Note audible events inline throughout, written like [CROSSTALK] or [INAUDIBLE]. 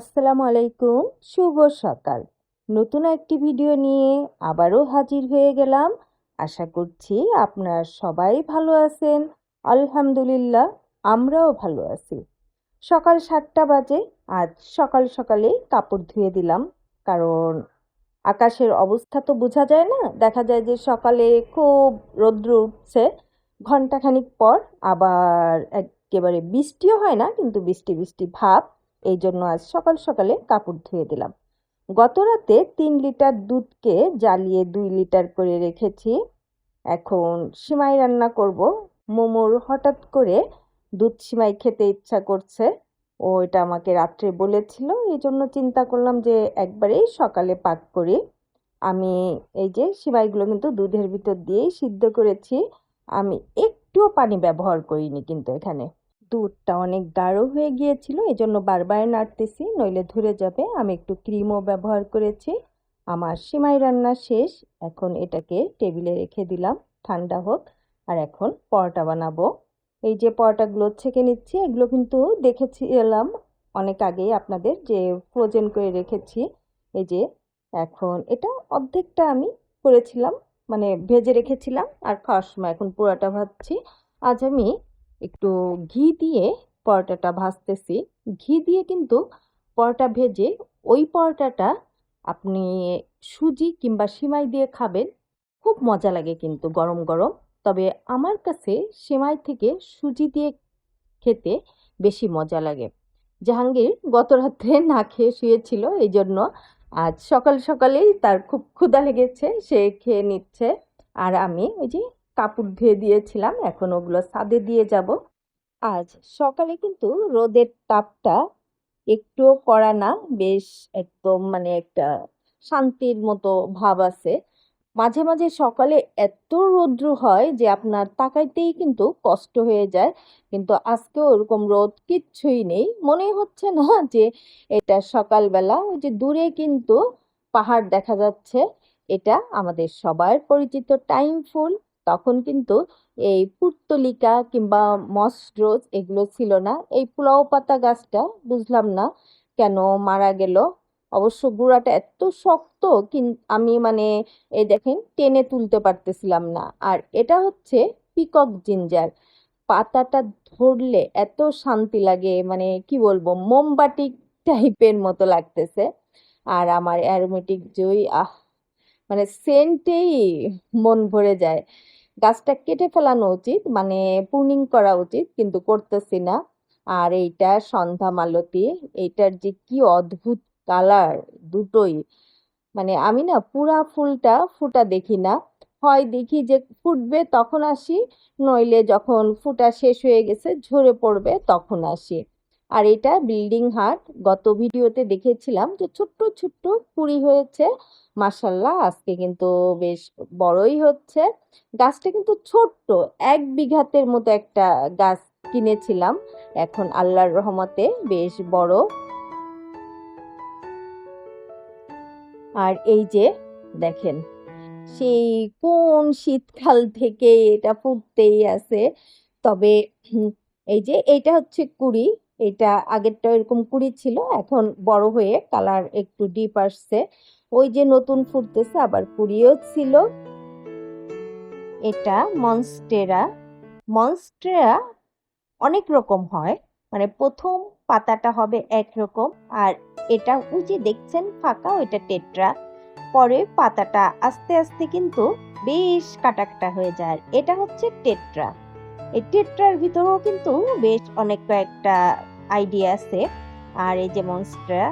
আসসালামু আলাইকুম, শুভ সকাল। নতুন একটি ভিডিও নিয়ে আবারও হাজির হয়ে গেলাম। আশা করছি আপনারা সবাই ভালো আছেন। আলহামদুলিল্লাহ, আমরাও ভালো আছি। সকাল সাতটা বাজে, আজ সকাল সকালেই কাপড় ধুয়ে দিলাম। কারণ আকাশের অবস্থা তো বোঝা যায় না। দেখা যায় যে সকালে খুব রৌদ্র উঠছে। ঘন্টাখানিক পর আবার একেবারে বৃষ্টিও হয় না, কিন্তু বৃষ্টি বৃষ্টি ভাব। এই জন্য আজ সকাল সকালে কাপড় ধুয়ে দিলাম। গত রাতে তিন লিটার দুধকে জ্বালিয়ে দুই লিটার করে রেখেছি। এখন সিমাই রান্না করব। মোমোর হঠাৎ করে দুধ সিমাই খেতে ইচ্ছা করছে। ও এটা আমাকে রাত্রে বলেছিল এই জন্য চিন্তা করলাম যে একবারেই সকালে পাক করি। আমি এই যে সিমাইগুলো কিন্তু দুধের ভিতর দিয়েই সিদ্ধ করেছি, আমি একটুও পানি ব্যবহার করিনি কিন্তু এখানে। দুধটা অনেক গাঢ় হয়ে গিয়েছিল, এজন্য বারবার নাড়তেছি, নইলে ধরে যাবে। আমি একটু ক্রিমও ব্যবহার করেছি। আমার সিমাই রান্না শেষ, এখন এটাকে টেবিলে রেখে দিলাম, ঠান্ডা হোক। আর এখন পরোটা বানাবো। এই যে পরোটাগুলো ছেঁকে নিচ্ছি, এগুলো কিন্তু দেখেছিলাম অনেক আগেই আপনাদের যে ফ্রোজেন করে রেখেছি। এই যে এখন এটা অর্ধেকটা আমি করেছিলাম মানে ভেজে রেখেছিলাম, আর খাওয়ার সময় এখন পুরোটা ভাবছি আজ আমি একটু ঘি দিয়ে পরোটাটা ভাজতেছি। ঘি দিয়ে কিন্তু পরোটা ভেজে ওই পরোটাটা আপনি সুজি কিংবা সিমাই দিয়ে খাবেন। খুব মজা লাগে কিন্তু গরম গরম। তবে আমার কাছে সেমাই থেকে সুজি দিয়ে খেতে বেশি মজা লাগে। জাহাঙ্গীর গত রাত্রে না খেয়ে শুয়েছিল এই জন্য আজ সকাল সকালেই তার খুব ক্ষুধা লেগেছে, সে খেয়ে নিচ্ছে। আর আমি ওই যে কাপড় ধুয়ে দিয়েছিলাম, এখন ওগুলো ছাদে দিয়ে যাব। আজ সকালে কিন্তু রোদের তাপটা একটুও কড়া না, বেশ একদম মানে একটা শান্তির মতো ভাব আছে। মাঝে মাঝে সকালে এত রৌদ্র হয় যে আপনার তাকাইতেই কিন্তু কষ্ট হয়ে যায়, কিন্তু আজকে ওরকম রোদ কিচ্ছুই নেই। মনে হচ্ছে না যে এটা সকালবেলা, ওই যে দূরে কিন্তু পাহাড় দেখা যাচ্ছে, এটা আমাদের সবার পরিচিত টাইম ফুল। তখন কিন্তু এই পুর্তলিকা কিংবা মসরোজ এগুলো ছিল না। এই পোলাও পাতা গাছটা বুঝলাম না কেন মারা গেল। অবশ্য গুঁড়াটা এত শক্ত আমি মানে এই দেখেন টেনে তুলতে পারতেছিলাম না। আর এটা হচ্ছে পিকক জিঞ্জার। পাতাটা ধরলে এত শান্তি লাগে মানে কি বলব, মোমবাতি টাইপের মতো লাগতেছে। আর আমার অ্যারোমেটিক জই, আহ মানে সেন্টেই মন ভরে যায়। গাছটা কেটে ফেলানো উচিত মানে প্রুনিং করা উচিত, কিন্তু করতেছি না। আর এইটা সন্ধ্যা মালতী, এইটার যে কি অদ্ভুত কালার দুটোই মানে আমি না পুরা ফুলটা ফুটা দেখি না। হয় দেখি যে ফুটবে তখন আসি, নইলে যখন ফুটা শেষ হয়ে গেছে ঝরে পড়বে তখন আসি। আর এটা বিল্ডিং হাট। গত ভিডিওতে দেখেছিলাম যে ছোট্ট ছোট্ট কুড়ি হয়েছে। মাসাল্লাহ আজকে কিন্তু বেশ বড়ই হচ্ছে। গাছটা কিন্তু ছোট্ট, এক বিঘাতের মতো একটা গাছ কিনেছিলাম। এখন আল্লাহর রহমতে বেশ বড়। আর এই যে দেখেন, সেই কোন শীতকাল থেকে এটা ফুটতেই আছে। তবে এই যে, এইটা হচ্ছে কুড়ি। এটা আগেরটা এরকম কুড়ি ছিল, এখন বড় হয়ে কালার একটু ডিপ আসছে। ওই যে নতুন ফুটতেছে, আবার কুড়িও ছিল। এটা মনস্টেরা মনস্টেরা অনেক রকম হয় মানে প্রথম পাতাটা হবে একরকম, আর এটা ওই যে দেখছেন ফাঁকা, ওইটা টেট্রা। পরে পাতাটা আস্তে আস্তে কিন্তু বেশ কাটা কাটা হয়ে যায় এটা হচ্ছে টেট্রা। এই টেট্রার ভিতরেও কিন্তু বেশ অনেক কয়েকটা আইডিয়া আছে, আর এই যে মনস্ট্রা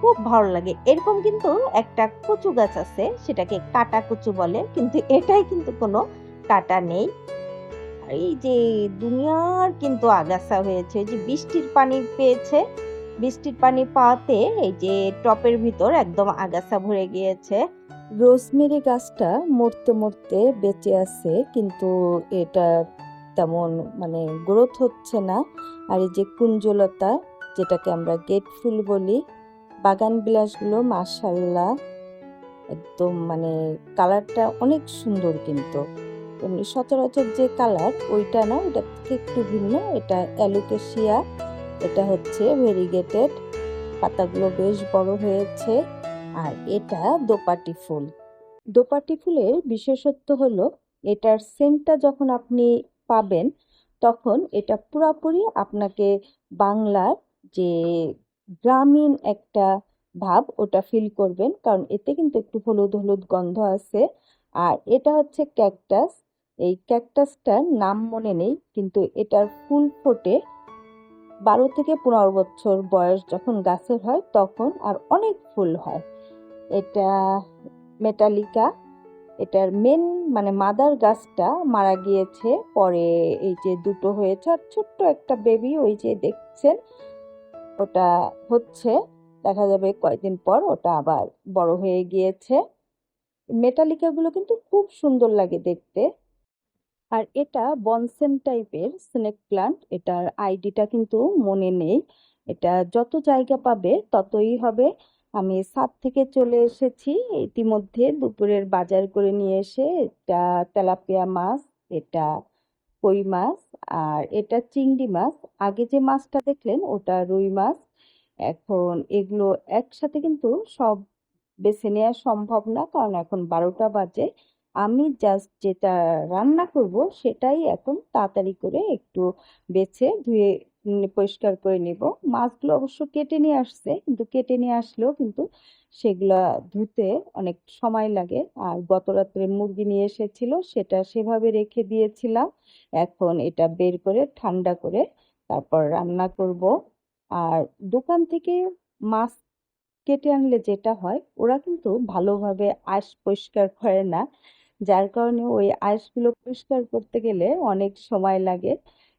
খুব ভালো লাগে। এরকম কিন্তু একটা কচু গাছ আছে, সেটাকে কাটা কচু বলে, কিন্তু এটাই কিন্তু কোনো কাটা নেই। এই যে দুনিয়ার কিন্তু আগাছা হয়েছে যে বৃষ্টির পানি পেয়েছে। বৃষ্টির পানি পাওয়াতে এই যে টপের ভিতর একদম আগাছা ভরে গিয়েছে। রোজমেরি গাছটা মরতে মরতে বেঁচে আছে, কিন্তু এটা তেমন মানে গ্রোথ হচ্ছে না। আর এই যে কুঞ্জলতা, যেটাকে আমরা গেট ফুল বলি, বাগান বিলাসগুলো মাসাল্লাহ একদম মানে কালারটা অনেক সুন্দর কিন্তু। এমনি সচরাচর যে কালার ওইটা না ওটা থেকে একটু ভিন্ন। এটা অ্যালোকেশিয়া এটা হচ্ছে ভেরিগেটেড পাতাগুলো বেশ বড় হয়েছে। আর এটা দোপাটি ফুল। দোপাটি ফুলের বিশেষত্ব হলো, এটার সেন্টটা যখন আপনি পাবেন, তখন এটা পুরাপুরি আপনাকে বাংলার যে গ্রামীণ একটা ভাব ওটা ফিল করবেন। কারণ এতে কিন্তু একটু হলুদ হলুদ গন্ধ আছে। আর এটা হচ্ছে ক্যাকটাস এই ক্যাকটাসটার নাম মনে নেই, কিন্তু এটার ফুল ফোটে বারো থেকে পনেরো বছর বয়স যখন গাছের হয়, তখন আর অনেক ফুল হয়। এটা মেটালিকা এটার মেন মানে মাদার গাছটা মারা গিয়েছে, পরে এই যে দুটো হয়েছে আর ছোট্ট একটা বেবি ওই যে দেখছেন, ওটা হচ্ছে, দেখা যাবে কয়েকদিন পর ওটা আবার বড় হয়ে গিয়েছে। মেটালিকাগুলো কিন্তু খুব সুন্দর লাগে দেখতে। আর এটা বনসেন টাইপের স্নেক প্লান্ট এটার আইডিটা কিন্তু মনে নেই। এটা যত জায়গা পাবে ততই হবে। আমি ছাদ থেকে চলে এসেছি। ইতিমধ্যে দুপুরের বাজার করে নিয়ে এসে এটা তেলাপিয়া মাছ, এটা কই মাছ আর এটা চিংড়ি মাছ। আগে যে মাছটা দেখলেন ওটা রুই মাছ। এখন এগুলো একসাথে কিন্তু সব বেছে নেওয়া সম্ভব না কারণ এখন বারোটা বাজে। আমি জাস্ট যেটা রান্না করব সেটাই এখন তাড়াতাড়ি করে একটু বেছে ধুয়ে পরিষ্কার করে নেব। মাছগুলো অবশ্য কেটে নিয়ে আসছে, কিন্তু কেটে নিয়ে আসলেও কিন্তু সেগুলা ধুতে অনেক সময় লাগে। আর গত রাত্রে মুরগি নিয়ে এসেছিল, সেটা সেভাবে রেখে দিয়েছিলাম। এখন এটা বের করে ঠান্ডা করে তারপর রান্না করব। আর দোকান থেকে মাছ কেটে আনলে যেটা হয়, ওরা কিন্তু ভালোভাবে আঁশ পরিষ্কার করে না। যার কারণে ওই আঁশগুলো পরিষ্কার করতে গেলে অনেক সময় লাগে।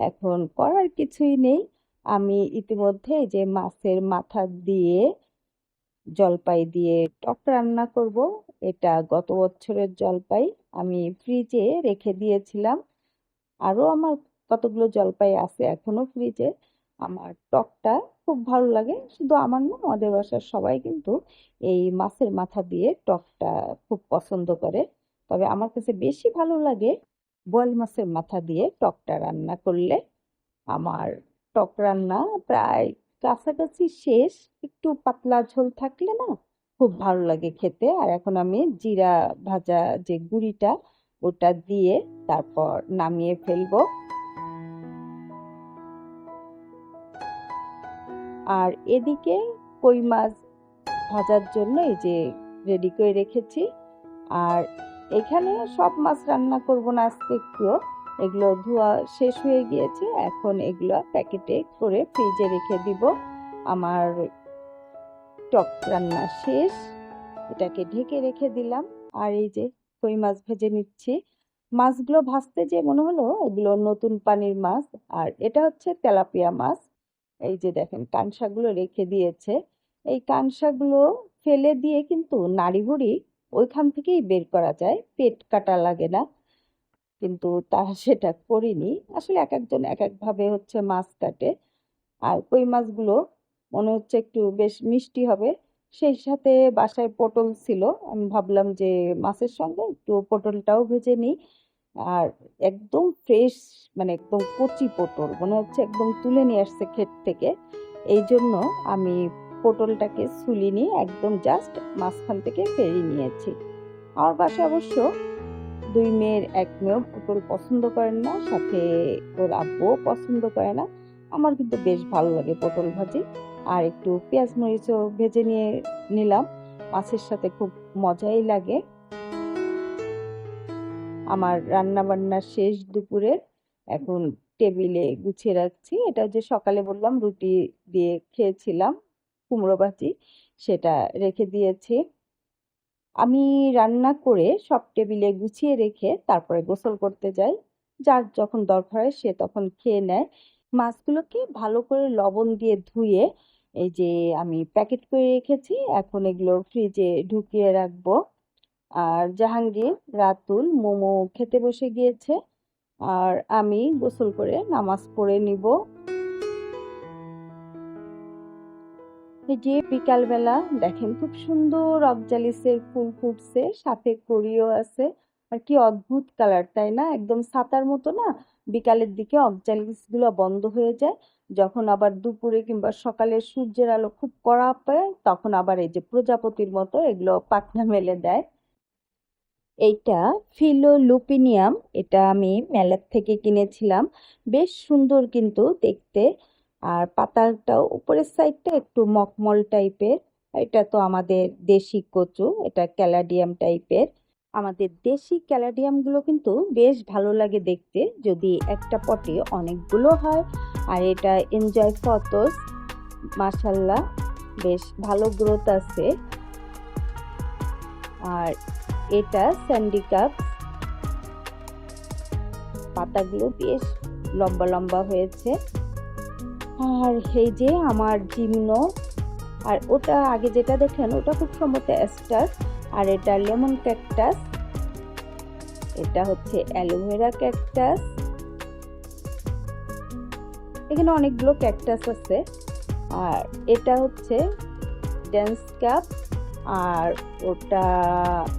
এখন করার কিছুই নেই। আমি ইতিমধ্যে যে মাছের মাথা দিয়ে জলপাই দিয়ে টক রান্না করব। এটা গত বছরের জলপাই। আমি ফ্রিজে রেখে দিয়েছিলাম। আরও আমার কতগুলো জলপাই আছে এখনও ফ্রিজে। আমার টকটা খুব ভালো লাগে। শুধু আমার না, আমাদের বাসার সবাই কিন্তু এই মাছের মাথা দিয়ে টকটা খুব পছন্দ করে। তবে আমার কাছে বেশি ভালো লাগে বোয়াল মাছের মাথা দিয়ে টকটা রান্না করলে আমার টক রান্না প্রায় কাছাকাছি শেষ। একটু পাতলা ঝোল থাকলে না খুব ভালো লাগে খেতে। আর এখন আমি জিরা ভাজা যে গুঁড়িটা, ওটা দিয়ে তারপর নামিয়ে ফেলব। আর এদিকে কই মাছ ভাজার জন্য এই যে রেডি করে রেখেছি। আর এখানে সব মাছ রান্না করব না আজকে একটুও। এগুলো ধোয়া শেষ হয়ে গিয়েছে। এখন এগুলো প্যাকেটে করে ফ্রিজে রেখে দিব। আমার টক রান্না শেষ। এটাকে ঢেকে রেখে দিলাম। আর এই যে কই মাছ ভেজে নিচ্ছি। মাছগুলো ভাজতে যে মনে হলো, এগুলো নতুন পানির মাছ। আর এটা হচ্ছে তেলাপিয়া মাছ। এই যে দেখেন, কানসাগুলো রেখে দিয়েছে। এই কানসাগুলো ফেলে দিয়ে কিন্তু নাড়ি ভুড়ি ওইখান থেকেই বের করা যায়। পেট কাটা লাগে না। কিন্তু তারা [LAUGHS] সেটা করিনি। আসলে এক একজন এক একভাবে হচ্ছে মাছ কাটে। আর কই মাছগুলো মনে হচ্ছে একটু বেশ মিষ্টি হবে। সেই সাথে বাসায় পটল ছিল। আমি ভাবলাম যে মাছের সঙ্গে একটু পটলটাও ভেজে নিই। আর একদম ফ্রেশ মানে একদম কচি পটল, মনে হচ্ছে একদম তুলে নিয়ে আসছে ক্ষেত থেকে। এই জন্য আমি পটলটাকে ছুলিনি একদম জাস্ট মাঝখান থেকে ফেরি নিয়েছি। আমার বাসায় অবশ্য দুই মেয়ের এক মেয়েও পটল পছন্দ করেন না, সাথে ওর আব্বুও পছন্দ করে না। আমার কিন্তু বেশ ভালো লাগে পটল ভাজি। আর একটু পেঁয়াজ মরিচও ভেজে নিয়ে নিলাম। মাছের সাথে খুব মজাই লাগে। আমার রান্না বান্না শেষ দুপুরে এখন টেবিলে গুছিয়ে রাখছি। এটা যে সকালে বললাম, রুটি দিয়ে খেয়েছিলাম। কুমড়ো ভাজি সেটা রেখে দিয়েছি। আমি রান্না করে সব টেবিলে গুছিয়ে রেখে তারপরে গোসল করতে যাই। যার যখন দরকার হয় সে তখন খেয়ে নেয়। মাছগুলোকে ভালো করে লবণ দিয়ে ধুয়ে এই যে আমি প্যাকেট করে রেখেছি, এখন এগুলো ফ্রিজে ঢুকিয়ে রাখব। আর জাহাঙ্গীর, রাতুল, মোমো খেতে বসে গিয়েছে। আর আমি গোসল করে নামাজ পড়ে নিব। যে বিকালবেলা দেখেন, খুব সুন্দর অবজালিসের ফুল ফুটছে, সাথে করিও আছে। আর কি অদ্ভুত কালার, তাই না? একদম সাতার মতো না? বিকালের দিকে অবজালিসগুলো বন্ধ হয়ে যায়। যখন আবার দুপুরে কিংবা সকালে সূর্যের আলো খুব কড়া পায় তখন আবার এই যে প্রজাপতির মতো এগুলো পাখনা মেলে দেয়। এইটা ফিলোলুপিনিয়াম এটা আমি মেলার থেকে কিনেছিলাম। বেশ সুন্দর কিন্তু দেখতে। আর পাতাটাও উপরের সাইডটা একটু মকমল টাইপের এটা তো আমাদের দেশি কচু, এটা ক্যালাডিয়াম টাইপের আমাদের দেশি ক্যালাডিয়ামগুলো কিন্তু বেশ ভালো লাগে দেখতে, যদি একটা পটে অনেকগুলো হয়। আর এটা এনজয় ফতোস মাশাল্লাহ বেশ ভালো গ্রোথ আছে। আর এটা স্যান্ডিকাপ পাতাগুলো বেশ লম্বা লম্বা হয়েছে। আর এই যে আমার জিমনো, আর ওটা আগে যেটা দেখেন, ওটা খুব সম্ভবত অ্যাস্টার আর এটা লেমন ক্যাকটাস, এটা হচ্ছে অ্যালোভেরা ক্যাকটাস। এখানে অনেকগুলো ক্যাকটাস আছে, আর এটা হচ্ছে ড্যান্স ক্যাপ আর ওটা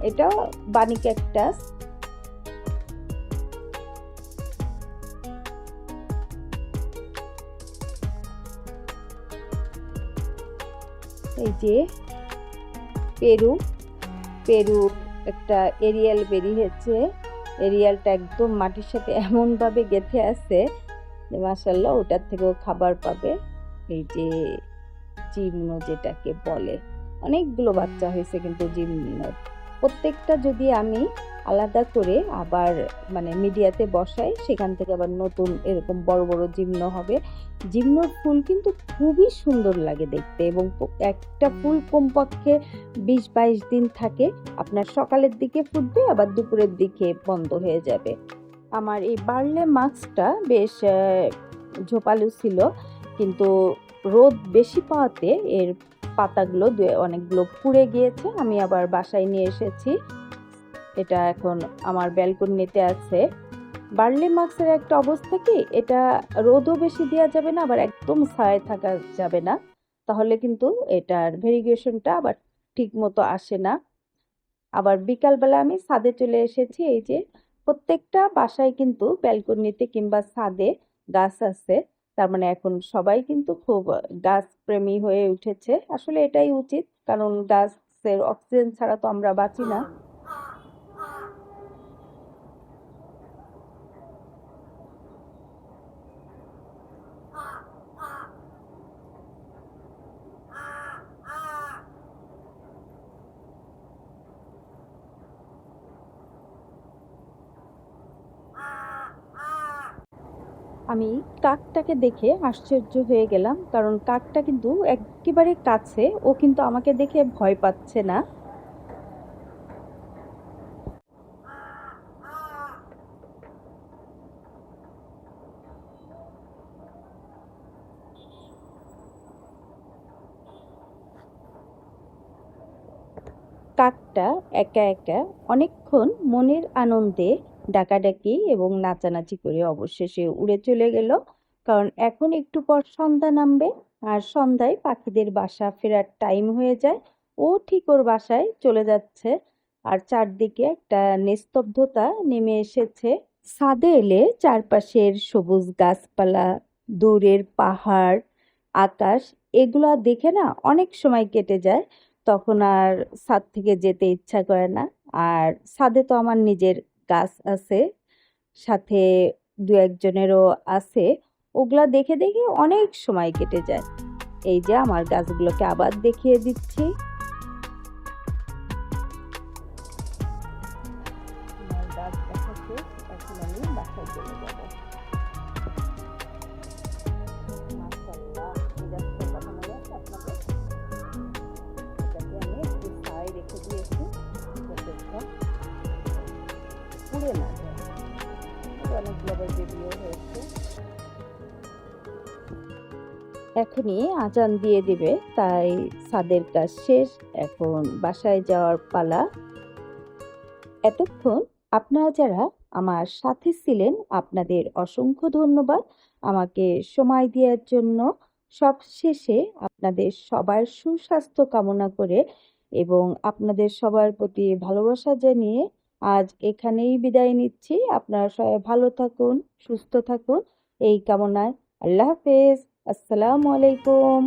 এটা বানি ক্যাকটাস। এই যে পেরু পেরু একটা এরিয়াল বেরিয়েছে এরিয়ালটা একদম মাটির সাথে এমনভাবে গেঁথে আছে যে মাসাল্লাহ ওটার থেকেও খাবার পাবে। এই যে চিমনো যেটাকে বলে। অনেকগুলো বাচ্চা হয়েছে কিন্তু জিমনোর। প্রত্যেকটা যদি আমি আলাদা করে আবার মানে মিডিয়াতে বসাই, সেখান থেকে আবার নতুন এরকম বড় বড় জিম্ন হবে। জিম্নর ফুল কিন্তু খুবই সুন্দর লাগে দেখতে এবং একটা ফুল কমপক্ষে বিশ বাইশ দিন থাকে, আপনার সকালের দিকে ফুটবে, আবার দুপুরের দিকে বন্ধ হয়ে যাবে। আমার এই বার্লে মাস্কটা বেশ ঝোপালু ছিল, কিন্তু রোদ বেশি পাওয়াতে এর পাতাগুলো অনেকগুলো পুড়ে গিয়েছে। আমি আবার বাসায় নিয়ে এসেছি। এটা এখন আমার ব্যালকনিতে আছে। বার্লি মাক্সের একটা অবস্থা কি? এটা রোদও বেশি দেওয়া যাবে না, আবার একদম ছায় থাকা যাবে না। তাহলে কিন্তু এটার ভেরিগেশনটা আবার ঠিক মতো আসে না। আবার বিকালবেলা আমি ছাদে চলে এসেছি। এই যে প্রত্যেকটা বাসায় কিন্তু ব্যালকনিতে কিংবা ছাদে গাছ আছে। তার মানে এখন সবাই কিন্তু খুব গাছ প্রেমী হয়ে উঠেছে। আসলে এটাই উচিত, কারণ গাছের অক্সিজেন ছাড়া তো আমরা বাঁচি না। আমি কাকটাকে দেখে আশ্চর্য হয়ে গেলাম, কারণ কাকটা কিন্তু একেবারে কাছে, ও কিন্তু আমাকে দেখে ভয় পাচ্ছে না। কাকটা একা একা অনেকক্ষণ মনের আনন্দে ডাকাডাকি এবং নাচানাচি করে অবশেষে উড়ে চলে গেল। কারণ এখন একটু পর সন্ধ্যা নামবে আর সন্ধ্যায় পাখিদের বাসা ফেরার টাইম হয়ে যায়। ও ঠিক ওর বাসায় চলে যাচ্ছে আর চারদিকে একটা নিস্তব্ধতা নেমে এসেছে। ছাদে এলে চারপাশের সবুজ গাছপালা, দূরের পাহাড়, আকাশ, এগুলা দেখে না অনেক সময় কেটে যায়। তখন আর ছাদ থেকে যেতে ইচ্ছা করে না। আর ছাদে তো আমার নিজের গাছ আছে, সাথে দু একজনেরও আছে, ওগুলা দেখে দেখে অনেক সময় কেটে যায়। এই যে আমার গাছগুলোকে আবার দেখিয়ে দিচ্ছি। পুড়ে না যায়। হয়েছে। এখনই আজান দিয়ে দিবে, তাই সাদের কাজ শেষ। এখন বাসায় যাওয়ার পালা। এতক্ষণ আপনারা যারা আমার সাথে ছিলেন, আপনাদের অসংখ্য ধন্যবাদ। আমাকে সময় দেওয়ার জন্য সব শেষে আপনাদের সবার সুস্বাস্থ্য কামনা করে এবং আপনাদের সবার প্রতি ভালোবাসা জানিয়ে আজ এখানেই বিদায় নিচ্ছি। আপনারা সবাই ভালো থাকুন, সুস্থ থাকুন। এই কামনায় আল্লাহ হাফেজ। আসসালামু আলাইকুম।